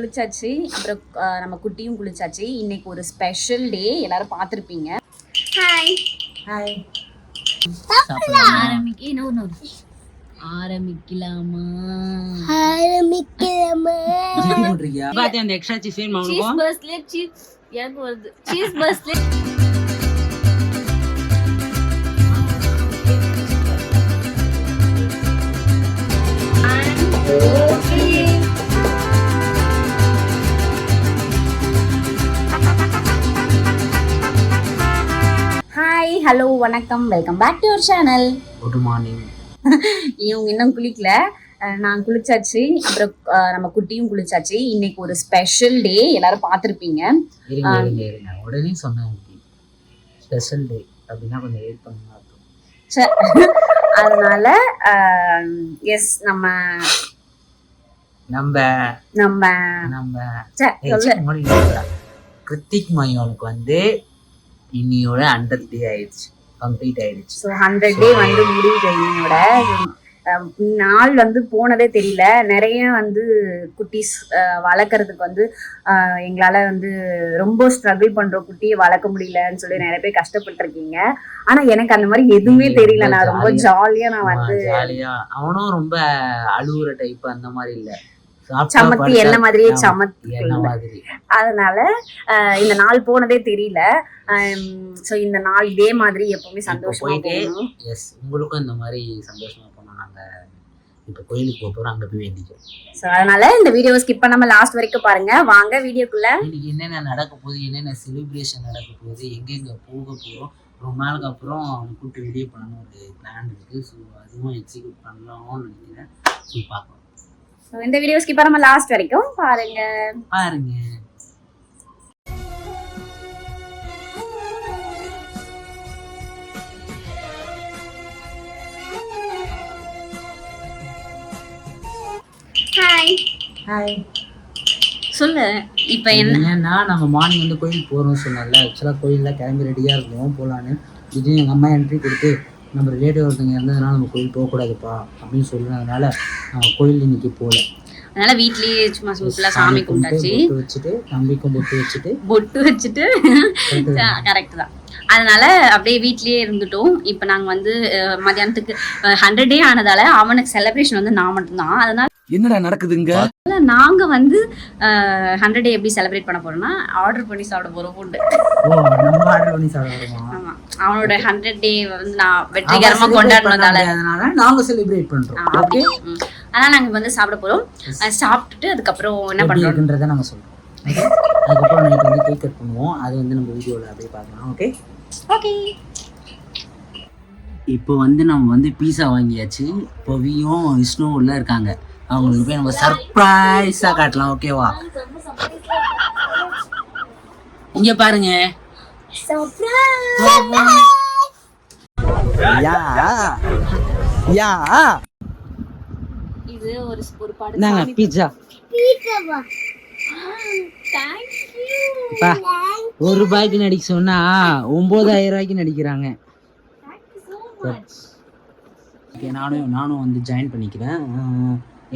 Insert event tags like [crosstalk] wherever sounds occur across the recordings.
குளிச்சாச்சு. அப்புறம் நம்ம குட்டியும் குளிச்சாச்சு. இன்னைக்கு ஒரு ஸ்பெஷல் டே எல்லாரும் பார்த்துருப்பீங்க. Hi hi. ஆரம்பிக்கலாமா? பாத்தி அந்த எக்ஸ்ட்ரா சீஸ் வேணுமா சீஸ் பர்ஸ்ட்ல சீஸ் எனக்கு வருது. சீஸ் பர்ஸ்ட்ல வணக்கம். Welcome back to your channel good morning இவங்க இன்னும் குளிக்கல. நான் குளிச்சாச்சு. அப்புறம் நம்ம குட்டியும் குளிச்சாச்சு. இன்னைக்கு ஒரு ஸ்பெஷல் டே எல்லாரும் பார்த்துருப்பீங்க. உடனே சொன்னேன் ஸ்பெஷல் டே அப்படின்னா கொஞ்சம் வெயிட் பண்ணுங்க. [laughs] அதனால எஸ் நம்ம நம்ம நம்ம நம்ம. கிருத்திக் மையோனுக்கு வந்து இன்னியோட ஹண்ட்ரட் டே ஆயிடுச்சு. கம்ப்ளீட் ஆயிடுச்சு. ஸோ ஹண்ட்ரட் டே வந்து முடியுது என்னோட நாள் வந்து போனதே தெரியல. நிறைய வந்து குட்டீஸ் வளர்க்கறதுக்கு வந்து எங்களால வந்து ரொம்ப ஸ்ட்ரகிள் பண்றோம் குட்டியை வளர்க்க முடியலன்னு சொல்லி நிறைய பேர் கஷ்டப்பட்டிருக்கீங்க. ஆனா எனக்கு அந்த மாதிரி எதுவுமே தெரியல. நான் ரொம்ப ஜாலியா நான் வந்து ஜாலியா அவனும் ரொம்ப அழுகுற டைப் அந்த மாதிரி இல்ல. சமத்தி என்ன மாதிரியே சமத்தி அதனால இந்த நாள் போனதே தெரியல. ஸோ இந்த நாள் இதே மாதிரி எப்பவுமே சந்தோஷமா எஸ் உங்களுக்கும் இந்த மாதிரி சந்தோஷமா போனோம் நாங்க இப்போ கோயிலுக்கு போக போறோம் அங்க போய் வேண்டிக்கிறோம். ஸோ அதனால இந்த வீடியோ ஸ்கிப் பண்ணாம லாஸ்ட் வரைக்கும் பாருங்க. வாங்க வீடியோக்குள்ள. இன்னைக்கு என்னென்ன நடக்க போகுது என்னென்ன செலிப்ரேஷன் நடக்க போகுது எங்கெங்க போக போறோம் ரொம்ப நாளுக்கு அப்புறம் கூப்பிட்டு வெளியே பண்ணணும் ஒரு பிளான் இருக்கு. ஸோ அதுவும் எக்ஸிக்யூட் பண்ணலாம்னு நினைக்கிறேன். ஸோ பார்க்கலாம். ஸோ இந்த வீடியோ ஸ்கிப் பண்ணாம லாஸ்ட் வரைக்கும் பாருங்க. பாருங்க. ஹாய் ஹாய் சொல்லு இப்போ என்ன? என்னன்னா நம்ம மார்னிங் வந்து கோயிலுக்கு போகிறோம் சொன்னல ஆக்சுவலாக கோயிலில் கிளம்பி ரெடியாக இருக்கோம் போகலான்னு இது எங்கள் அம்மா என்ட்ரி கொடுத்து நம்ம ரிலேட்டிவ் ஒருத்தங்க இருந்ததுனால நம்ம கோயில் போகக்கூடாதுப்பா அப்படின்னு சொன்னதுனால நம்ம கோயில் இன்னைக்கு போகல அதனால வீட்லயே சும்மா சிம்பிளா சாமி கும்பிட்டாச்சு. பொட்டு வச்சுட்டு தம்பிக்கும் பொட்டு வச்சுட்டு. பொட்டு வச்சுட்டு. கரெக்ட் தான்? அதனால அப்படியே வீட்லயே இருந்துட்டோம். இப்போ நாங்க வந்து அஹ், மத்தியானத்துக்கு ஹண்ட்ரட் டே ஆனதால அவனுக்கு செலிப்ரேஷன் வந்து நான் மட்டும்தான். அதனால என்னடா நடக்குதுங்க? நாங்க வந்து ஹண்ட்ரட் டே எப்படி செலிப்ரேட் பண்ண போறோம்னா ஆர்டர் பண்ணி சாப்பிட போறோம் ஃபுட்டு ஆமா. அவனோட ஹண்ட்ரட் டே வந்து நான் வெற்றிகரமா கொண்டாடினதால. நாங்க செலிப்ரேட் பண்றோம். ஆ, அப்படி ம். அதனால நாங்க வந்து சாப்பிட போறோம். சாப்பிட்டுட்டு அதுக்கப்புறம் என்ன இருக்குன்றதை நம்ம சொல்றோம்? அதுக்கப்புறம் நைட் வந்து கேக் கட் பண்ணுவோம். அது வந்து நம்ம வீடியோவில் அப்படியே பார்க்கலாம். ஓகே ஓகே இப்போ வந்து நம்ம வந்து பீஸா வாங்கியாச்சு. பவியும் விஷ்ணுவும் உள்ள இருக்காங்க. அவங்களுக்கு போய் நம்ம சர்ப்ரைஸா காட்டலாம். ஓகேவா இங்க பாருங்க. யா யா இது ஒரு ஒரு பாடு பீட்சா பா ஒரு ரூபாய்க்கு நடிக்க சொன்னா ஒன்பதாயிரம் ரூபாய்க்கு நடிக்கிறாங்க. ஓகே நானும் நானும் வந்து ஜாயின் பண்ணிக்கிறேன்.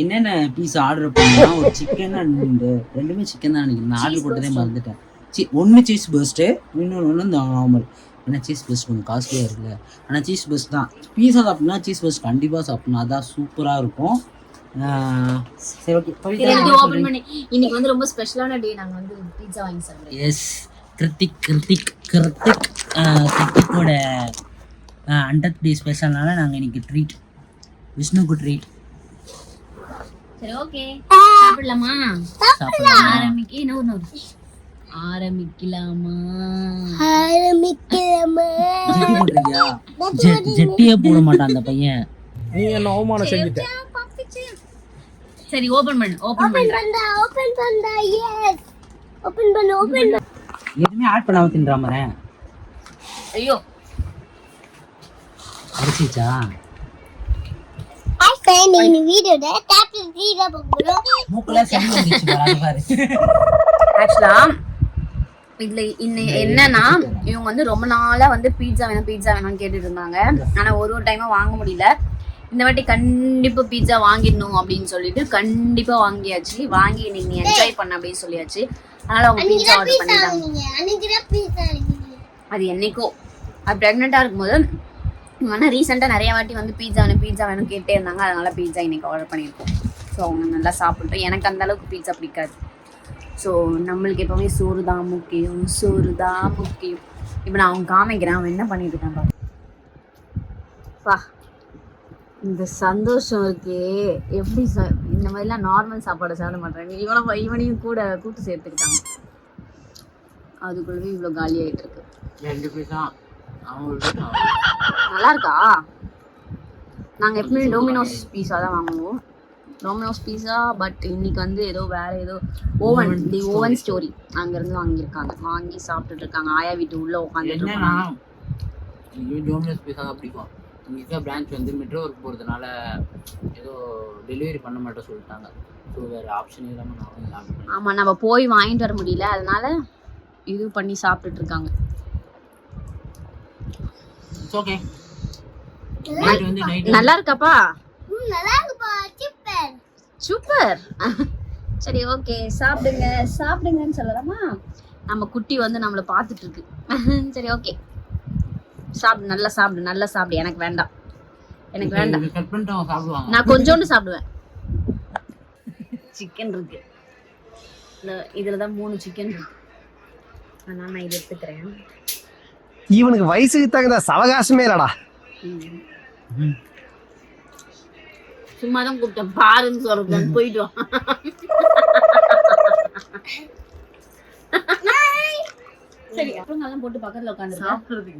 என்னென்ன பீஸ் ஆர்டர் பண்ணா ஒரு சிக்கன் அண்ட் ரெண்டுமே சிக்கன் தான் நினைக்கிறேன். நான் ஆர்டர் போட்டதே மறந்துட்டேன். சி ஒன்று சீஸ் பர்ஸ்ட்டு இன்னொன்று ஒன்று இந்த நார்மல் ஏன்னா சீஸ் பர்ஸ்ட் கொஞ்சம் காஸ்ட்லியாக இருக்குல்ல. ஆனால் சீஸ் பர்ஸ்ட் தான். பீஸா சாப்பிட்னா சீஸ் பர்ஸ்ட் கண்டிப்பாக சாப்பிட்ணும். அதான் சூப்பராக இருக்கும். சரி ஓகே இன்னைக்கு வந்து ரொம்ப ஸ்பெஷலான டே வந்து பீட்சா வாங்கி சாப்பிடுறோம். எஸ் கிருத்திக் கிருத்திக் கிருத்திக் கிருத்திக்கோட ஹண்ட்ரட் டே ஸ்பெஷல்னால நாங்கள் இன்னைக்கு ட்ரீட் விஷ்ணுக்கு ட்ரீட் சரி ஓகே சாப்பிடலாமா? சாப்பிடலாம். ஆரம்பிக்க இன்னொரு இன்னொரு. ஆரம்பிக்கலாமா? ஜெட் ஜெட்டியே போட மாட்டான் அந்த பையன். நீ என்ன அவமானம் செஞ்சுட்ட? சரி ஓபன் பண்ணு ஓபன் பண்ணு. எதுவுமே ஆட் பண்ணாம தின்றா மரேன் ஐயோ. அடிச்சிச்சா மூக்குல சளி வந்துச்சு பாரு, அது பாரு ஆக்சுவலா இதுல இன்ன என்னன்னா இவங்க வந்து ரொம்ப நாளா வந்து பீட்சா வேணும் பீட்சா வேணும்னு கேட்டுட்டு இருந்தாங்க. ஆனா ஒரு ஒரு டைமா வாங்க முடியல. இந்த வாட்டி கண்டிப்பா பீட்சா வாங்கிடணும் அப்படின்னு சொல்லிட்டு கண்டிப்பா வாங்கியாச்சு. வாங்கி இன்னைக்கு நீ என்ஜாய் பண்ண அப்படின்னு சொல்லியாச்சு. அதனால அவங்க பீட்சா ஆர்டர் பண்ணிட்டாங்க. அது என்னைக்கோ. அது ப்ரெக்னெண்ட்டாக இருக்கும்போது ஆனால் ரீசெண்டாக நிறைய வாட்டி வந்து பீட்சா வேணும் பீட்சா வேணும் கேட்டே இருந்தாங்க. அதனால பீட்சா இன்னைக்கு ஆர்டர் பண்ணியிருக்கோம். ஸோ அவங்க நல்லா சாப்பிட்டோம் எனக்கு அந்த அளவுக்கு பீட்சா பிடிக்காது. ஸோ நம்மளுக்கு எப்பவுமே சோறு தான் முக்கியம் சோறு தான் முக்கியம். இப்போ நான் அவங்க காமிக்கிறேன் அவன் என்ன பண்ணிட்டு இருக்கான் பா இந்த சந்தோஷம் இருக்கே. எப்படி ச இந்த மாதிரிலாம் நார்மல் சாப்பாடு சாப்பிட மாட்டேன் இவனை இவனையும் கூட கூட்டு சேர்த்துக்கிட்டாங்க. அதுக்குள்ளவே இவ்வளோ காலி ஆகிட்டு இருக்கு ரெண்டு பேர் தான் நல்லா இருக்கா நாங்கள் எப்பவுமே டோமினோஸ் பீஸா தான் வாங்குவோம். டோமினோஸ் பீஸா பட் இன்னைக்கு வந்து ஏதோ வேற ஏதோ ஓவன் தி ஓவன் ஸ்டோரி. அங்கேருந்து வாங்கியிருக்காங்க. வாங்கி சாப்பிட்டுட்டு இருக்காங்க. ஆயா வீட்டு உள்ள உட்காந்துட்டு இருக்காங்க. டோமினோஸ் பீஸா தான் பிடிக்கும். இங்கே பிரான்ச் வந்து மெட்ரோ ஒர்க் போகிறதுனால ஏதோ டெலிவரி பண்ண மாட்டேன் சொல்லிட்டாங்க. ஸோ வேறு ஆப்ஷன் இல்லாமல் நான் வந்து சாப்பிட்டேன் ஆமா நம்ம போய் வாங்கிட்டு வர முடியல. அதனால இது பண்ணி சாப்பிட்டுட்டு இருக்காங்க. இட்ஸ் ஓகே நைட் வந்து நைட் நல்லா இருக்காப்பா சூப்பர் சரி ஓகே சாப்பிடுங்க. சாப்பிடுங்கன்னு சொல்லலாமா? நம்ம குட்டி வந்து நம்மளை பார்த்துட்டு இருக்கு [laughs] சரி ஓகே சாப்பிடு நல்லா சாப்பிடு நல்லா சாப்பிடு. எனக்கு வேண்டாம். எனக்கு வேண்டாம். கட் பண்ணிட்டு அவங்க சாப்பிடுவாங்க. நான் கொஞ்சோண்டு சாப்பிடுவேன். [laughs] சிக்கன் இருக்கு. இதில் தான் மூணு சிக்கன் இருக்கு. அதனால நான் இதை எடுத்துக்கிறேன். இவனுக்கு வயசுக்கு தகுந்த சவகாசமே இல்லடா. சும்மா தான் கூப்பிட்டேன். பாருன்னு சொல்றேன். போயிட்டு வா. சரி அப்புறம் நல்லா போட்டு பக்கத்துல உட்காந்து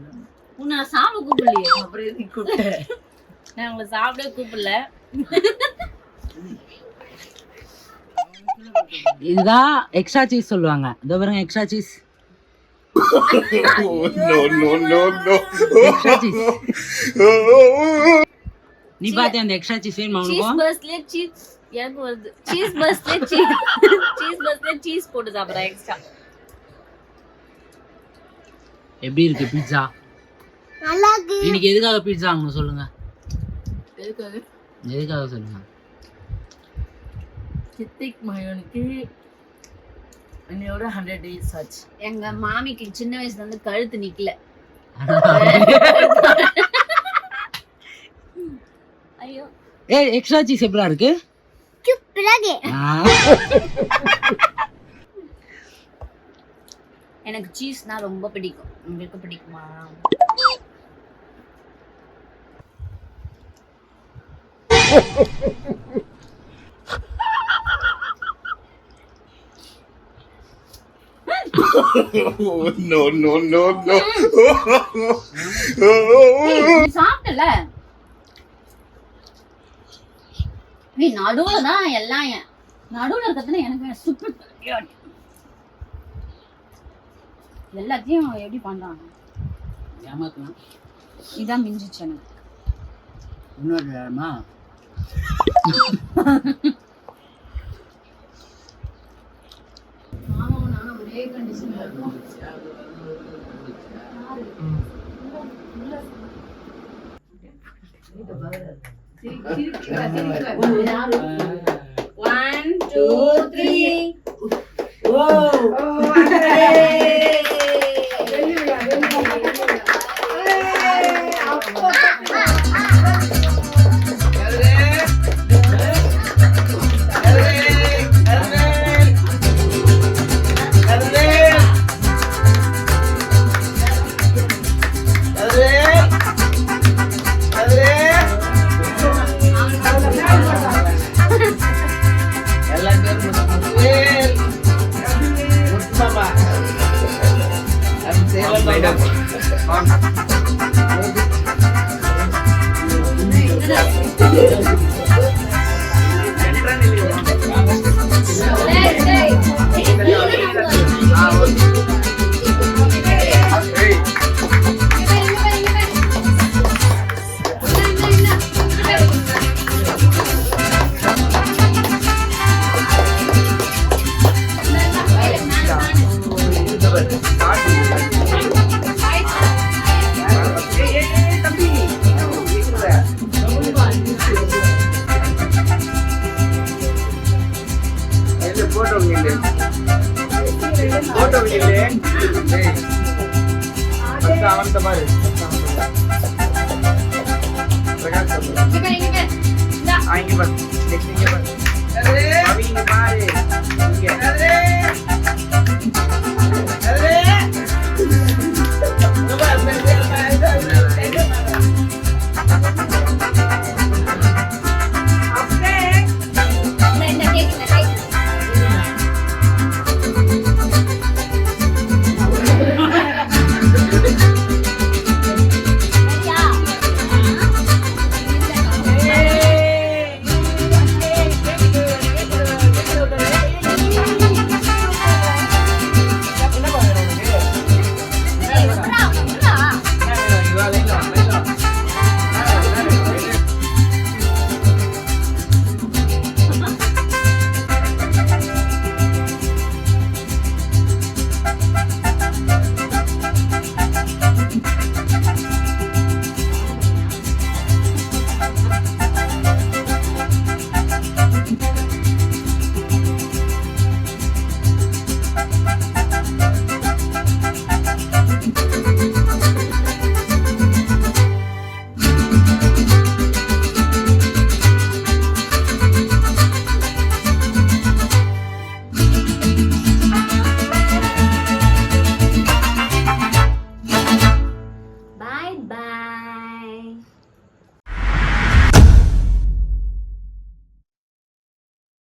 உன்னை நான் சாப்பிட கூப்பிடலையே. அப்புறம் எதுக்கு கூப்பிட்டேன் நான் உங்களை சாப்பிட கூப்பிடல. இதுதான் எக்ஸ்ட்ரா சீஸ் சொல்லுவாங்க. இதோ பாருங்க எக்ஸ்ட்ரா சீஸ் எக்ஸ்ட்ரா சீஸ் நீ பார்த்து அந்த எக்ஸ்ட்ரா சீஸ் வேணுமா சீஸ் பர்ஸ்ட்ல சீஸ் எனக்கு வருது சீஸ் பர்ஸ்ட்ல சீஸ் சீஸ் பர்ஸ்ட்ல சீஸ் போட்டு சாப்பிடுறேன் எக்ஸ்ட்ரா எப்படி இருக்கு பீட்சா இன்னைக்கு எதுக்காக பீட்சா வாங்கணும் சொல்லுங்க. எதுக்காக சொல்லுங்க. சித்திக் மகனுக்கு என்னையோட ஹண்ட்ரட் டேஸ் ஆச்சு. எங்க மாமிக்கு சின்ன வயசுல இருந்து கழுத்து நிக்கல. ஐயோ. ஏய் எக்ஸ்ட்ரா சீஸ் எப்படா இருக்கு. எனக்கு சீஸ்னா ரொம்ப பிடிக்கும். உங்களுக்கு பிடிக்குமா? [laughs] நீ சாப்பிட்டல? நீ நடுவுல தான் எல்லாம் நடுவுல இருக்கிறதுல எனக்கு சூப்பர் எல்லாத்தையும் எப்படி பண்றாங்க? ஏமாத்தலாம் இதான் மிஞ்சிச்சு எனக்கு. இன்னொரு ஒரே கண்டிஷன்ல இருக்கோம். ஒன் டூ த்ரீ எல்லா તમારે प्रकाश सब आएँगे बस देखेंगे बस।